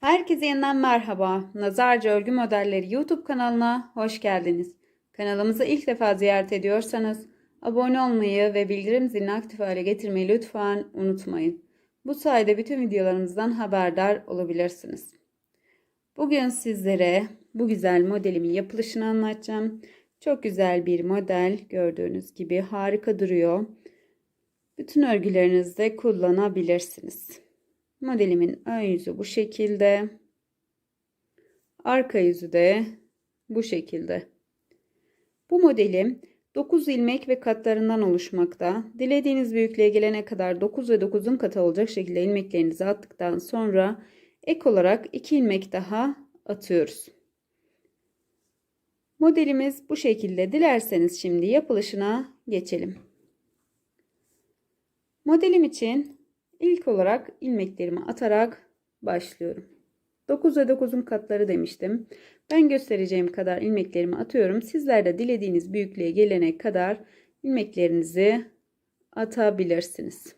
Herkese yeniden merhaba. Nazarca Örgü Modelleri YouTube kanalına hoş geldiniz. Kanalımızı ilk defa ziyaret ediyorsanız abone olmayı ve bildirim zilini aktif hale getirmeyi lütfen unutmayın. Bu sayede bütün videolarımızdan haberdar olabilirsiniz. Bugün sizlere bu güzel modelimin yapılışını anlatacağım. Çok güzel bir model gördüğünüz gibi harika duruyor. Bütün örgülerinizde kullanabilirsiniz. Modelimin ön yüzü bu şekilde. Arka yüzü de bu şekilde. Bu modelim 9 ilmek ve katlarından oluşmakta. Dilediğiniz büyüklüğe gelene kadar 9 ve 9'un katı olacak şekilde ilmeklerinizi attıktan sonra ek olarak 2 ilmek daha atıyoruz. Modelimiz bu şekilde. Dilerseniz şimdi yapılışına geçelim. Modelim için İlk olarak ilmeklerimi atarak başlıyorum. 9 ve 9'un katları demiştim. Ben göstereceğim kadar ilmeklerimi atıyorum. Sizler de dilediğiniz büyüklüğe gelene kadar ilmeklerinizi atabilirsiniz.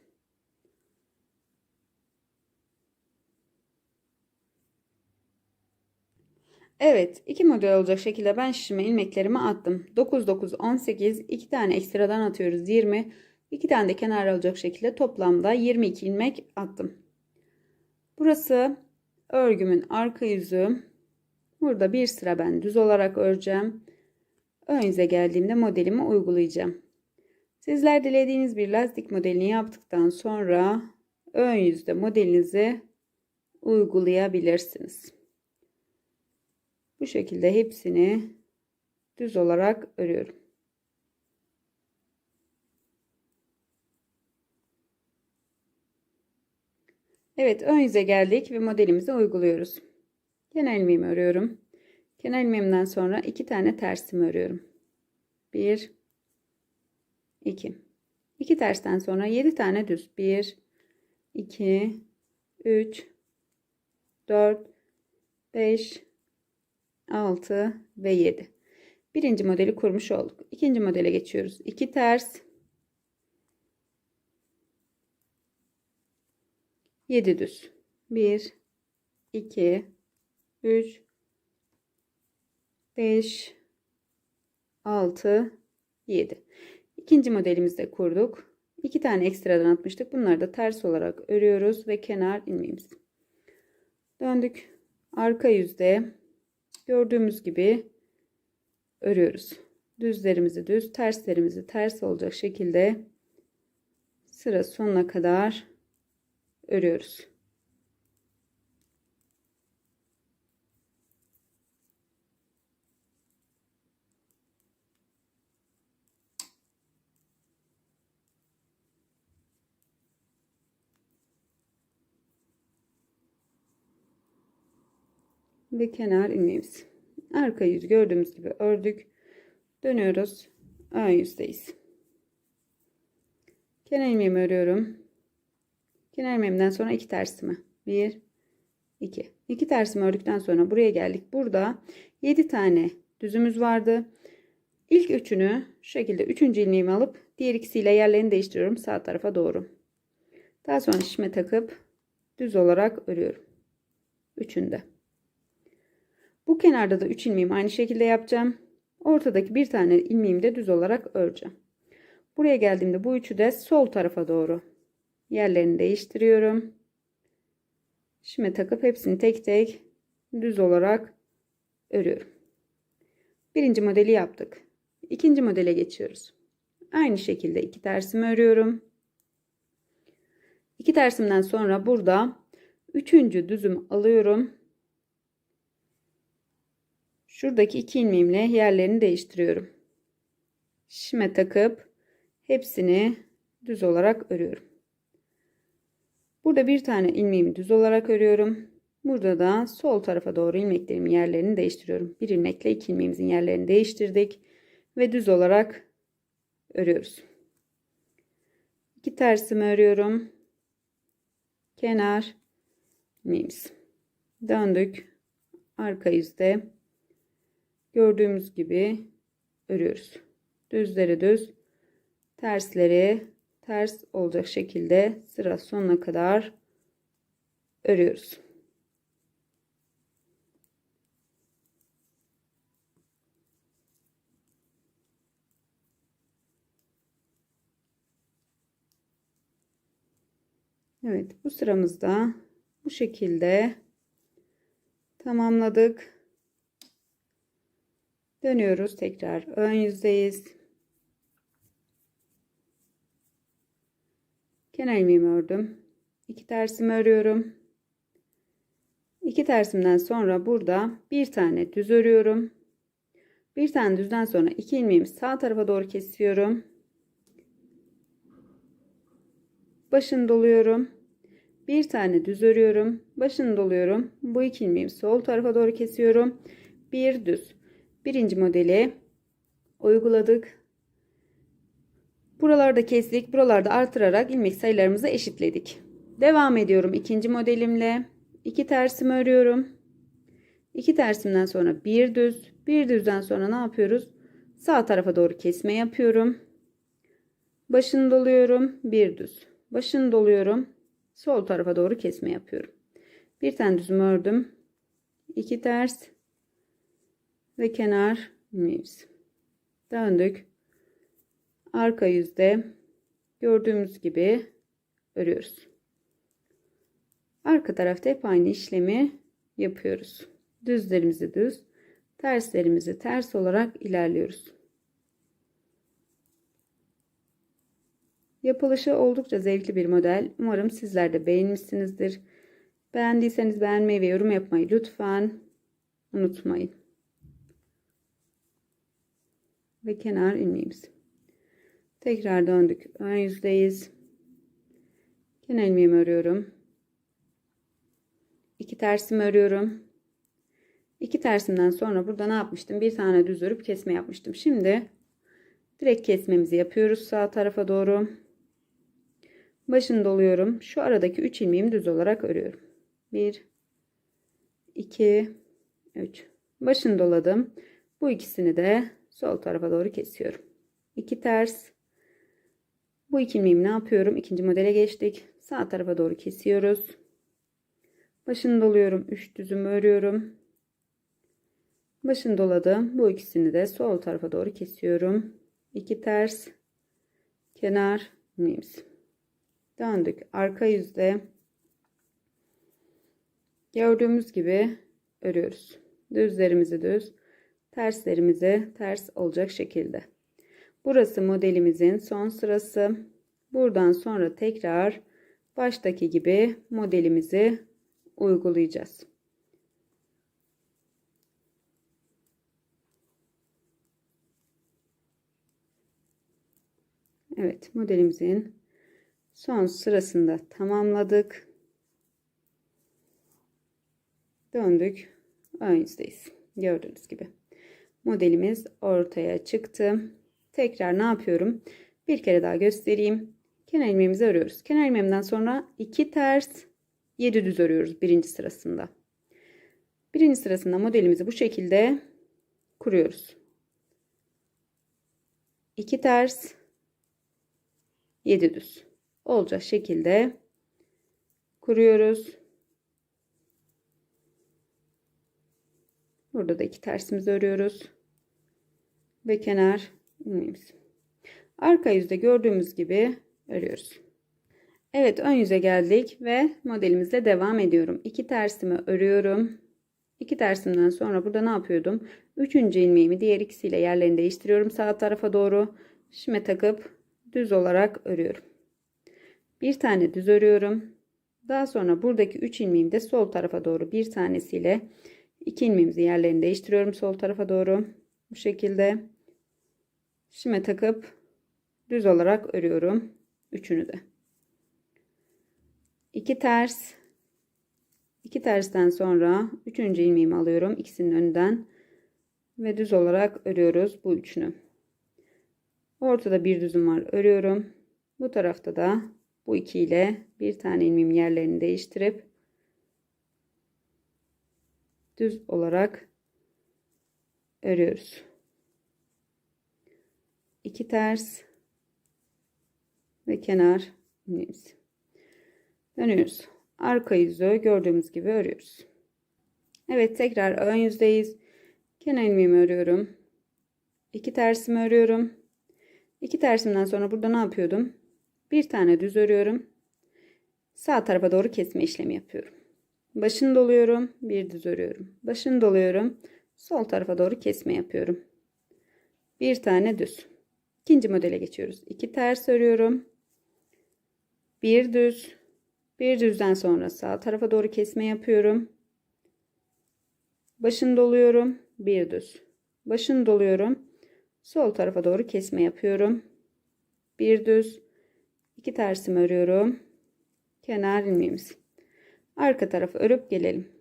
Evet, iki model olacak şekilde ben şişime ilmeklerimi attım. 9 9 18 2 tane ekstradan atıyoruz 20 2 tane de kenar alacak şekilde toplamda 22 ilmek attım. Burası örgümün arka yüzü. Burada bir sıra ben düz olarak öreceğim. Ön yüze geldiğimde modelimi uygulayacağım. Sizler dilediğiniz bir lastik modelini yaptıktan sonra ön yüzde modelinizi uygulayabilirsiniz. Bu şekilde hepsini düz olarak örüyorum. Evet ön yüze geldik ve modelimizi uyguluyoruz. Kenar ilmeğimi örüyorum. Kenar ilmeğimden sonra iki tane tersimi örüyorum. Bir, iki. İki tersten sonra yedi tane düz. Bir, iki, üç, dört, beş, altı ve yedi. Birinci modeli kurmuş olduk. İkinci modele geçiyoruz. İki ters, 7 düz. 1 2 3 5 6 7. İkinci modelimizde kurduk. 2 tane ekstradan atmıştık. Bunları da ters olarak örüyoruz ve kenar ilmeğimiz. Döndük. Arka yüzde gördüğümüz gibi örüyoruz. Düzlerimizi düz, terslerimizi ters olacak şekilde sıra sonuna kadar örüyoruz. ve kenar ilmeğimiz. Arka yüz gördüğümüz gibi ördük. Dönüyoruz. Ön yüzdeyiz. Kenar ilmeğimi örüyorum. Kenar ilmeğimden sonra iki tersimi. 1 2. 2 tersimi ördükten sonra buraya geldik. Burada 7 tane düzümüz vardı. İlk üçünü şu şekilde üçüncü ilmeğimi alıp diğer ikisiyle yerlerini değiştiriyorum sağ tarafa doğru. Daha sonra şişme takıp düz olarak örüyorum. Üçünde. Bu kenarda da 3 ilmeğimi aynı şekilde yapacağım. Ortadaki bir tane ilmeğimi de düz olarak öreceğim. Buraya geldiğimde bu üçü de sol tarafa doğru yerlerini değiştiriyorum. Şimdi takıp hepsini tek tek düz olarak örüyorum. Birinci modeli yaptık. İkinci modele geçiyoruz. Aynı şekilde iki tersimi örüyorum. İki tersimden sonra burada üçüncü düzüm alıyorum. Şuradaki iki ilmeğimle yerlerini değiştiriyorum. Şime takıp hepsini düz olarak örüyorum. Burada bir tane ilmeğimi düz olarak örüyorum. Burada da sol tarafa doğru ilmeklerimin yerlerini değiştiriyorum. Bir ilmekle iki ilmeğimizin yerlerini değiştirdik ve düz olarak örüyoruz. İki tersimi örüyorum. Kenar ilmeğimiz. Döndük. Arka yüzde gördüğümüz gibi örüyoruz. Düzleri düz, tersleri ters olacak şekilde sıra sonuna kadar örüyoruz. Evet bu sıramızda bu şekilde tamamladık. Dönüyoruz tekrar ön yüzdeyiz. Kenar ilmeğimi ördüm. İki tersimi örüyorum. İki tersimden sonra burada bir tane düz örüyorum. Bir tane düzden sonra iki ilmeğimi sağ tarafa doğru kesiyorum. Başını doluyorum. Bir tane düz örüyorum. Başını doluyorum. Bu iki ilmeğimi sol tarafa doğru kesiyorum. Bir düz. Birinci modeli uyguladık. Buralarda kestik. Buralarda artırarak ilmek sayılarımızı eşitledik. Devam ediyorum ikinci modelimle. İki tersimi örüyorum. İki tersimden sonra bir düz. Bir düzden sonra ne yapıyoruz? Sağ tarafa doğru kesme yapıyorum. Başını doluyorum. Bir düz. Başını doluyorum. Sol tarafa doğru kesme yapıyorum. Bir tane düzümü ördüm. İki ters ve kenar ilmeğimiz. Döndük. Arka yüzde gördüğümüz gibi örüyoruz. Arka tarafta hep aynı işlemi yapıyoruz. Düzlerimizi düz, terslerimizi ters olarak ilerliyoruz. Yapılışı oldukça zevkli bir model. Umarım sizler de beğenmişsinizdir. Beğendiyseniz beğenmeyi ve yorum yapmayı lütfen unutmayın. Ve kenar ilmeğimiz. Tekrar döndük. Ön yüzdeyiz. Kenar ilmeğimi örüyorum. İki tersimi örüyorum. İki tersimden sonra burada ne yapmıştım? Bir tane düz örüp kesme yapmıştım. Şimdi direkt kesmemizi yapıyoruz sağ tarafa doğru. Başını doluyorum. Şu aradaki 3 ilmeğimi düz olarak örüyorum. 1 2 3 Başını doladım. Bu ikisini de sol tarafa doğru kesiyorum. 2 ters. Bu iki ilmeğimi ne yapıyorum? İkinci modele geçtik. Sağ tarafa doğru kesiyoruz. Başını doluyorum. 3 düzümü örüyorum. Başını doladım. Bu ikisini de sol tarafa doğru kesiyorum. 2 ters. Kenar ilmeğimiz döndük arka yüzde gördüğümüz gibi örüyoruz düzlerimizi düz terslerimizi ters olacak şekilde burası modelimizin son sırası buradan sonra tekrar baştaki gibi modelimizi uygulayacağız Evet modelimizin son sırasında tamamladık. Döndük. Ön yüzdeyiz. Gördüğünüz gibi. Modelimiz ortaya çıktı. Tekrar ne yapıyorum? Bir kere daha göstereyim. Kenar ilmeğimizi örüyoruz. Kenar ilmeğimden sonra iki ters 7 düz örüyoruz birinci sırasında. Birinci sırasında modelimizi bu şekilde kuruyoruz. 2 ters 7 düz olacak şekilde kuruyoruz. Burada da iki tersimizi örüyoruz. Ve kenar ilmeğimiz. Arka yüzde gördüğümüz gibi örüyoruz. Evet ön yüze geldik ve modelimizle devam ediyorum. İki tersimi örüyorum. İki tersimden sonra burada ne yapıyordum? Üçüncü ilmeğimi diğer ikisiyle yerlerini değiştiriyorum. Sağ tarafa doğru şime takıp düz olarak örüyorum bir tane düz örüyorum. Daha sonra buradaki 3 ilmeğimi de sol tarafa doğru bir tanesiyle 2 ilmeğimizi yerlerini değiştiriyorum sol tarafa doğru. Bu şekilde şime takıp düz olarak örüyorum. Üçünü de. 2 ters 2 tersten sonra 3. ilmeğimi alıyorum. ikisinin önünden ve düz olarak örüyoruz bu üçünü. Ortada bir düzüm var. Örüyorum. Bu tarafta da bu iki ile bir tane ilmeğim yerlerini değiştirip düz olarak örüyoruz. İki ters ve kenar ilmeğimiz. Dönüyoruz. Arka yüzü gördüğümüz gibi örüyoruz. Evet tekrar ön yüzdeyiz. Kenar ilmeğimi örüyorum. İki tersimi örüyorum. İki tersimden sonra burada ne yapıyordum? bir tane düz örüyorum. Sağ tarafa doğru kesme işlemi yapıyorum. Başını doluyorum. Bir düz örüyorum. Başını doluyorum. Sol tarafa doğru kesme yapıyorum. Bir tane düz. İkinci modele geçiyoruz. İki ters örüyorum. Bir düz. Bir düzden sonra sağ tarafa doğru kesme yapıyorum. Başını doluyorum. Bir düz. Başını doluyorum. Sol tarafa doğru kesme yapıyorum. Bir düz. iki tersimi örüyorum. Kenar ilmeğimiz. Arka tarafı örüp gelelim.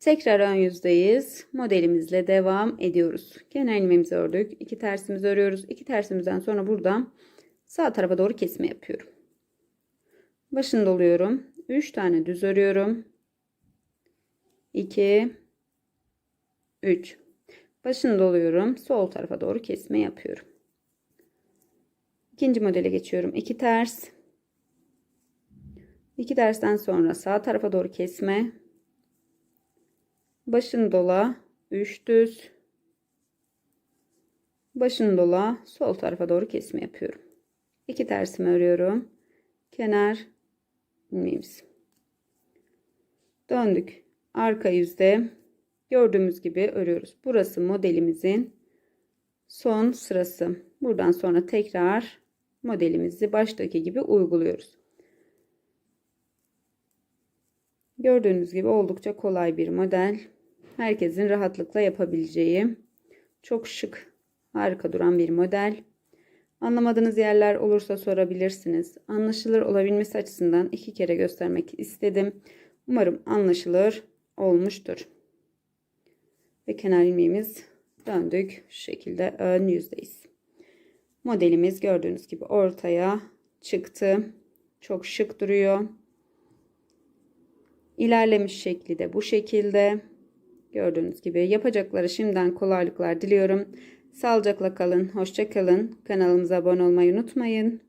Tekrar ön yüzdeyiz. Modelimizle devam ediyoruz. Kenar ilmeğimizi ördük. iki tersimizi örüyoruz. İki tersimizden sonra buradan sağ tarafa doğru kesme yapıyorum. Başını doluyorum. 3 tane düz örüyorum. 2 3 Başını doluyorum. Sol tarafa doğru kesme yapıyorum. İkinci modele geçiyorum. 2 ters. 2 tersten sonra sağ tarafa doğru kesme. Başını dola. 3 düz. Başını dola. Sol tarafa doğru kesme yapıyorum. 2 tersimi örüyorum. Kenar ilmeğimiz. Döndük. Arka yüzde gördüğümüz gibi örüyoruz. Burası modelimizin son sırası. Buradan sonra tekrar modelimizi baştaki gibi uyguluyoruz. Gördüğünüz gibi oldukça kolay bir model. Herkesin rahatlıkla yapabileceği çok şık, harika duran bir model. Anlamadığınız yerler olursa sorabilirsiniz. Anlaşılır olabilmesi açısından iki kere göstermek istedim. Umarım anlaşılır olmuştur. Ve kenar ilmeğimiz döndük. Şu şekilde ön yüzdeyiz. Modelimiz gördüğünüz gibi ortaya çıktı. Çok şık duruyor. İlerlemiş şekli de bu şekilde. Gördüğünüz gibi yapacakları şimdiden kolaylıklar diliyorum. Sağlıcakla kalın, hoşça kalın. Kanalımıza abone olmayı unutmayın.